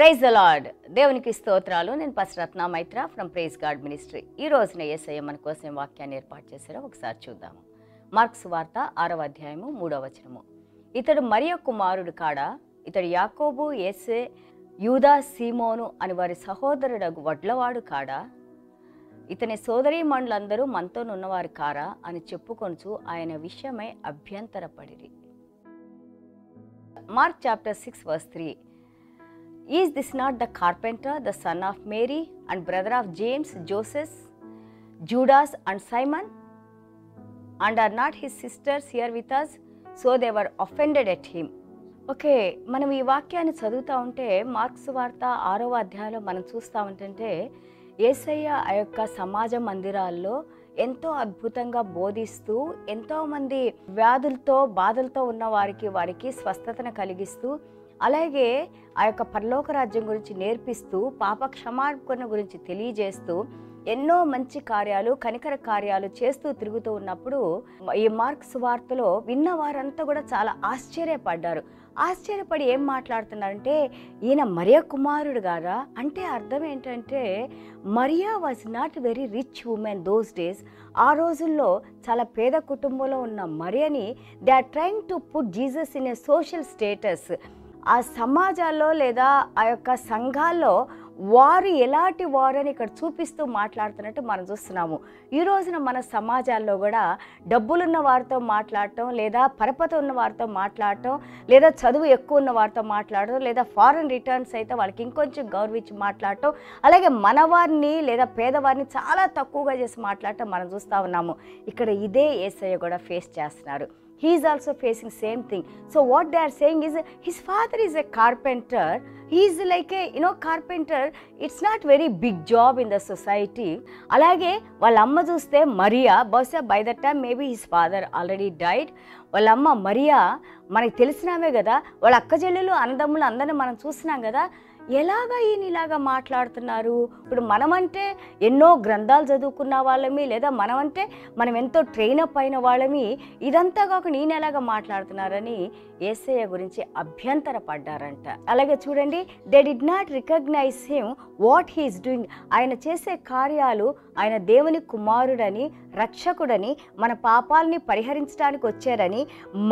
Praise the lord దేవునికి స్తోత్రాలు. నేను పశ్రత్న మైత్ర ఫ్రమ్ ప్రైజ్ గాడ్ మినిస్ట్రీ ఈ రోజున ఏసయ్య మన కోసం వాక్యాన్ని ఏర్పాటు చేశారో ఒకసారి చూద్దాము మార్క్స్ వార్త ఆరవ అధ్యాయము మూడవ వచనము. ఇతడు మరియ కుమారుడు కాడ? ఇతడు యాకోబు ఏసే యూదా సీమోను అని వారి సహోదరుడు వడ్లవాడు కాడా? ఇతని సోదరీమణులందరూ మనతోనున్నవారు కారా? అని చెప్పుకొనుచు ఆయన విషయమై అభ్యంతరపడిరి. Mark chapter six verse three is this not the carpenter the son of Mary and brother of James Joses Judas and Simon and are not his sisters here with us so they were offended at him okay మనం ఈ వాక్యాన్ని చదువుతూ ఉంటే marks వార్త ఆరవ అధ్యాయంలో మనం చూస్తూ ఉంటుంటే ఏసయ్య ఆ యొక్క సమాజ మందిరాల్లో ఎంతో అద్భుతంగా బోధిస్తూ ఎంతోమంది వ్యాధులతో బాధలతో ఉన్న వారికి వారికి స్వస్థతను కలిగిస్తూ అలాగే ఆ యొక్క పరలోక రాజ్యం గురించి నేర్పిస్తూ పాప క్షమాపణ గురించి తెలియజేస్తూ ఎన్నో మంచి కార్యాలు కనికర కార్యాలు చేస్తూ తిరుగుతూ ఉన్నప్పుడు ఈ మార్క్స్ వార్తలో విన్న వారంతా కూడా చాలా ఆశ్చర్యపడ్డారు. ఆశ్చర్యపడి ఏం మాట్లాడుతున్నారంటే ఈయన మరియ కుమారుడు గారా? అంటే అర్థం ఏంటంటే Maria was not very rich woman those days ఆ రోజుల్లో చాలా పేద కుటుంబంలో ఉన్న మరియని they are trying to put Jesus in a social status ఆ సమాజాల్లో లేదా ఆ యొక్క సంఘాల్లో వారు ఎలాంటి వారని ఇక్కడ చూపిస్తూ మాట్లాడుతున్నట్టు మనం చూస్తున్నాము. ఈ రోజున మన సమాజాల్లో కూడా డబ్బులున్న వారితో మాట్లాడటం లేదా పరపతి ఉన్న వారితో మాట్లాడటం లేదా చదువు ఎక్కువ ఉన్న వారితో మాట్లాడటం లేదా ఫారెన్ రిటర్న్స్ అయితే వాళ్ళకి ఇంకొంచెం గౌరవించి మాట్లాడటం అలాగే మనవారిని లేదా పేదవారిని చాలా తక్కువగా చేసి మాట్లాడటం మనం చూస్తూ ఉన్నాము. ఇక్కడ ఇదే ఏసయ్య కూడా ఫేస్ చేస్తున్నారు. He is also facing same thing so what they are saying is his father is a carpenter he is like a you know carpenter it's not very big job in the society అలాగే వాళ్ళ అమ్మ చూస్తే మరియా బహుశా by the time maybe his father already died వాళ్ళ అమ్మ మరియా మనకి తెలిసినామే కదా వాళ్ళ అక్క చెల్లెలు అన్నదమ్ములు అందరిని మనం చూసినాం కదా ఎలాగా ఈయన ఇలాగా మాట్లాడుతున్నారు? ఇప్పుడు మనమంటే ఎన్నో గ్రంథాలు చదువుకున్న వాళ్ళమి లేదా మనమంటే మనం ఎంతో ట్రైన్ అప్ అయిన వాళ్ళమి ఇదంతా కాకుండా ఈయన ఎలాగా మాట్లాడుతున్నారని ఏసయ్య గురించి అభ్యంతర పడ్డారంట అలాగే చూడండి they did not recognise him what he's doing ఆయన చేసే కార్యాలు ఆయన దేవుని కుమారుడని రక్షకుడని మన పాపాలని పరిహరించడానికి వచ్చారని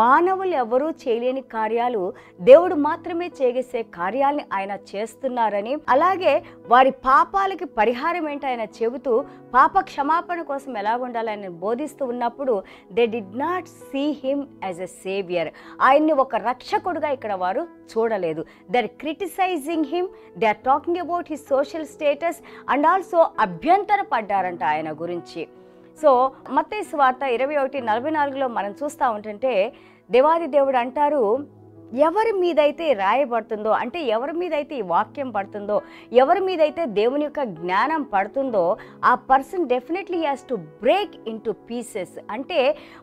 మానవులు ఎవరూ చేయలేని కార్యాలు దేవుడు మాత్రమే చేసే కార్యాలని ఆయన చేస్తున్నారని. అలాగే వారి పాపాలకి పరిహారం ఏంటో ఆయన చెబుతూ పాప క్షమాపణ కోసం ఎలా ఉండాలని బోధిస్తూ ఉన్నప్పుడు they did not see him as a saviour ఆయన్ని ఒక రక్షకుడుగా ఇక్కడ వారు చూడలేదు. They are criticising him they are talking about his social status and also అభ్యంతర పడ్డారంట ఆయన గురించి. సో మత్తయి వార్త ఇరవై ఒకటి నలభై నాలుగులో మనం చూస్తూ ఉంటుంటే దేవాది దేవుడు అంటారు ఎవరి మీదైతే రాయబడుతుందో అంటే ఎవరి మీదైతే ఈ వాక్యం పడుతుందో ఎవరి మీదైతే దేవుని యొక్క జ్ఞానం పడుతుందో ఆ person definitely has to break into pieces అంటే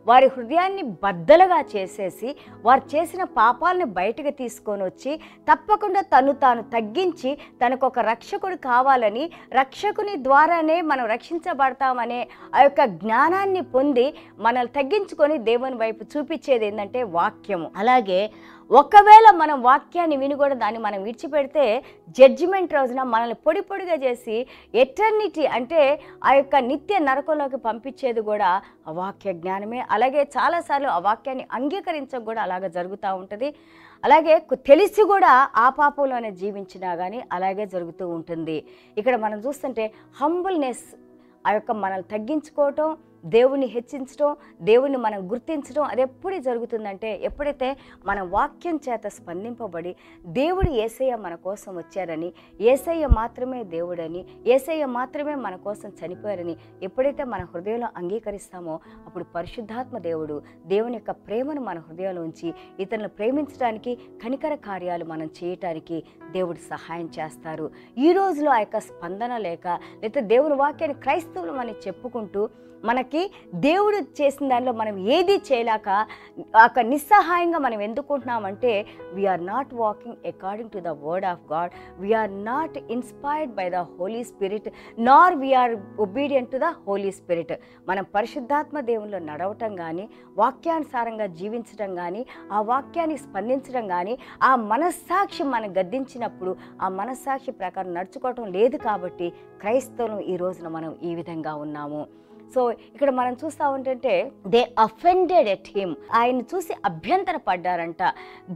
వారి హృదయాన్ని బద్దలుగా చేసేసి వారు చేసిన పాపాలను బయటకు తీసుకొని వచ్చి తప్పకుండా తను తాను తగ్గించి తనకు ఒక రక్షకుడు కావాలని రక్షకుని ద్వారానే మనం రక్షించబడతామనే ఆ యొక్క జ్ఞానాన్ని పొంది మనల్ని తగ్గించుకొని దేవుని వైపు చూపించేది ఏంటంటే వాక్యము. అలాగే ఒకవేళ మనం వాక్యాన్ని విని కూడా దాన్ని మనం విడిచిపెడితే జడ్జిమెంట్ రోజున మనల్ని పొడి పొడిగా చేసి ఎటర్నిటీ అంటే ఆ యొక్క నిత్య నరకంలోకి పంపించేది కూడా ఆ వాక్య జ్ఞానమే. అలాగే చాలాసార్లు ఆ వాక్యాన్ని అంగీకరించక కూడా అలాగ జరుగుతూ ఉంటుంది. అలాగే తెలిసి కూడా ఆ పాపంలోనే జీవించినా కానీ అలాగే జరుగుతూ ఉంటుంది. ఇక్కడ మనం చూస్తుంటే హంబుల్నెస్ ఆ యొక్క మనల్ని తగ్గించుకోవటం దేవుని హెచ్చించడం దేవుని మనం గుర్తించడం అది ఎప్పుడు జరుగుతుందంటే ఎప్పుడైతే మన వాక్యం చేత స్పందింపబడి దేవుడు ఏసయ్య మన కోసం వచ్చారని ఏసయ్య మాత్రమే దేవుడని ఏసయ్య మాత్రమే మన కోసం చనిపోయారని ఎప్పుడైతే మన హృదయంలో అంగీకరిస్తామో అప్పుడు పరిశుద్ధాత్మ దేవుడు దేవుని యొక్క ప్రేమను మన హృదయంలో ఉంచి ఇతరులను ప్రేమించడానికి కనికర కార్యాలు మనం చేయటానికి దేవుడు సహాయం చేస్తారు. ఈ రోజులో ఆ యొక్క స్పందన లేక లేకపోతే దేవుని వాక్యాన్ని క్రైస్తవులు అని చెప్పుకుంటూ మనకి దేవుడు చేసిన దానిలో మనం ఏది చేయలేక ఒక నిస్సహాయంగా మనం ఎందుకుంటున్నామంటే we are not walking according to the word of God we are not inspired by the Holy Spirit nor we are obedient to the Holy Spirit మనం పరిశుద్ధాత్మ దేవుల్లో నడవటం కానీ వాక్యానుసారంగా జీవించడం కానీ ఆ వాక్యాన్ని స్పందించడం కానీ ఆ మనస్సాక్షి మనం గద్దించినప్పుడు ఆ మనస్సాక్షి ప్రకారం నడుచుకోవటం లేదు కాబట్టి క్రైస్తవులు ఈ రోజున మనం ఈ విధంగా ఉన్నాము. సో ఇక్కడ మనం చూస్తా ఉంటే దే అఫెండెడ్ ఎట్ హిమ్ ఆయన చూసి అభ్యంతర పడ్డారంట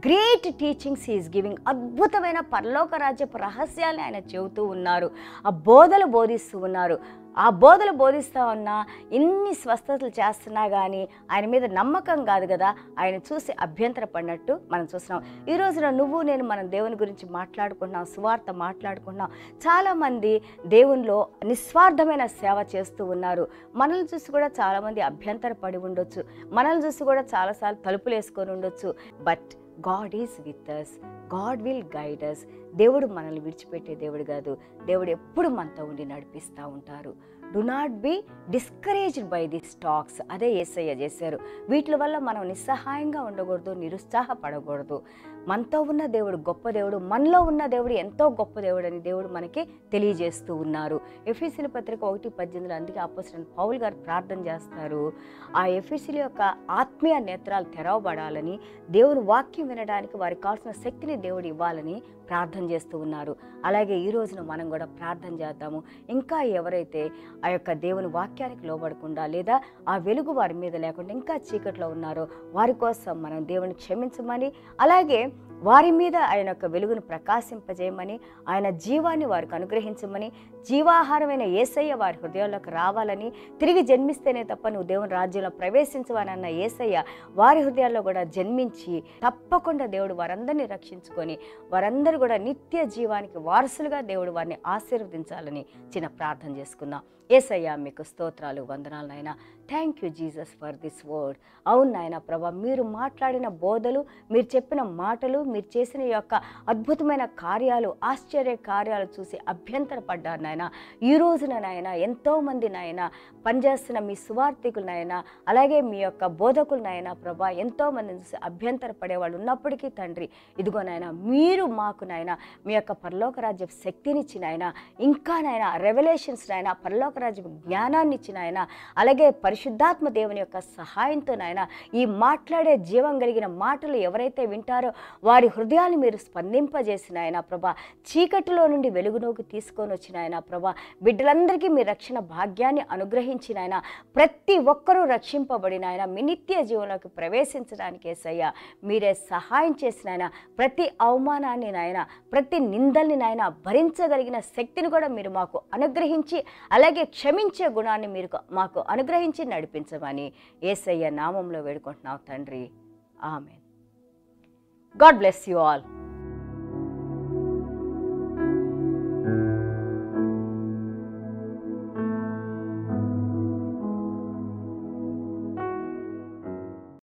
గ్రేట్ టీచింగ్స్ ఈజ్ గివింగ్ అద్భుతమైన పరలోక రాజ్యపు రహస్యాన్ని ఆయన చెబుతూ ఉన్నారు. ఆ బోధలు బోధిస్తూ ఉన్నారు. ఆ బోధలు బోధిస్తూ ఉన్నా ఇన్ని స్వస్థతలు చేస్తున్నా కానీ ఆయన మీద నమ్మకం కాదు కదా. ఆయన చూసి అభ్యంతర పడినట్టు మనం చూస్తున్నాం. ఈ రోజున నువ్వు నేను మనం దేవుని గురించి మాట్లాడుకున్నాం సువార్త మాట్లాడుకున్నాం చాలామంది దేవునిలో నిస్వార్థమైన సేవ చేస్తూ ఉన్నారు. మనల్ని చూసి కూడా చాలామంది అభ్యంతర పడి ఉండొచ్చు. మనల్ని చూసి కూడా చాలాసార్లు తలుపులు వేసుకొని ఉండొచ్చు. But God is with us God will guide us దేవుడు మనల్ని విడిచిపెట్టే దేవుడు కాదు. దేవుడు ఎప్పుడు మనతో ఉండి నడిపిస్తూ ఉంటారు. Do not be discouraged by the stacks అదే ఏసయ్య చేశారు. వీటి వల్ల మనం నిస్సహాయంగా ఉండకూడదు నిరుత్సాహపడకూడదు. మనతో ఉన్న దేవుడు గొప్ప దేవుడు మనలో ఉన్న దేవుడు ఎంతో గొప్ప దేవుడు అని దేవుడు మనకి తెలియజేస్తూ ఉన్నారు. ఎఫీసీల పత్రిక ఒకటి పద్దెనిమిది అందుకే అపోజిట్ పౌల్ గారు ప్రార్థన చేస్తారు. ఆ ఎఫీసీల యొక్క ఆత్మీయ నేత్రాలు తెరవబడాలని దేవుని వాక్యం వినడానికి వారికి కావాల్సిన శక్తిని దేవుడు ఇవ్వాలని ప్రార్థన చేస్తూ ఉన్నారు. అలాగే ఈ రోజున మనం కూడా ప్రార్థన చేద్దాము. ఇంకా ఎవరైతే ఆ యొక్క దేవుని వాక్యానికి లోబడకుండా లేదా ఆ వెలుగు వారి మీద లేకుండా ఇంకా చీకట్లో ఉన్నారో వారి కోసం మనం దేవుని క్షమించమని అలాగే వారి మీద ఆయన యొక్క వెలుగును ప్రకాశింపజేయమని ఆయన జీవాన్ని వారికి అనుగ్రహించమని జీవాహారమైన ఏసయ్య వారి హృదయాల్లోకి రావాలని తిరిగి జన్మిస్తేనే తప్ప నువ్వు దేవుని రాజ్యంలో ప్రవేశించవానన్న ఏసయ్య వారి హృదయాల్లో కూడా జన్మించి తప్పకుండా దేవుడు వారందరినీ రక్షించుకొని వారందరూ కూడా నిత్య జీవానికి వారసులుగా దేవుడు వారిని ఆశీర్వదించాలని చిన్న ప్రార్థన చేసుకుందాం. ఏసయ్యా మీకు స్తోత్రాలు వందనాలు నాయన. Thank you Jesus for this word అవును నాయన ప్రభా మీరు మాట్లాడిన బోధలు మీరు చెప్పిన మాటలు మీరు చేసిన యొక్క అద్భుతమైన కార్యాలు ఆశ్చర్య కార్యాలు చూసి అభ్యంతరపడ్డారు నాయన. ఈ రోజున నాయన ఎంతోమంది నాయన పనిచేస్తున్న మీ సువార్థికులనైనా అలాగే మీ యొక్క బోధకులనైనా ప్రభా ఎంతోమందిని చూసి అభ్యంతరపడే వాళ్ళు ఉన్నప్పటికీ తండ్రి. ఇదిగో నాయన మీరు మాకు నాయన మీ యొక్క పరలోక రాజ్య శక్తినిచ్చినాయన ఇంకా నాయన రెవల్యూషన్స్ నాయన పరలోక రాజ్య జ్ఞానాన్ని ఇచ్చిన ఆయన అలాగే పరిశుద్ధాత్మ దేవుని యొక్క సహాయంతో నాయన ఈ మాట్లాడే జీవం కలిగిన మాటలు ఎవరైతే వింటారో వారి హృదయాన్ని మీరు స్పందింపజేసిన ఆయన ప్రభా చీకటిలో నుండి వెలుగులోకి తీసుకొని వచ్చిన ఆయన ప్రభా బిడ్డలందరికీ మీ రక్షణ భాగ్యాన్ని అనుగ్రహించిన ఆయన ప్రతి ఒక్కరూ రక్షింపబడిన ఆయన మీ నిత్య జీవనలోకి ప్రవేశించడానికి ఏసయ్యా మీరే సహాయం చేసిన ఆయన ప్రతి అవమానాన్ని నాయన ప్రతి నిందల్ని నాయన భరించగలిగిన శక్తిని కూడా మీరు మాకు అనుగ్రహించి అలాగే క్షమించే గుణాన్ని మీరు మాకు అనుగ్రహించి నడిపించమని ఏసయ్య నామంలో వేడుకుంటున్నావు తండ్రి. ఆమె గాడ్ బ్లెస్ యూ ఆల్.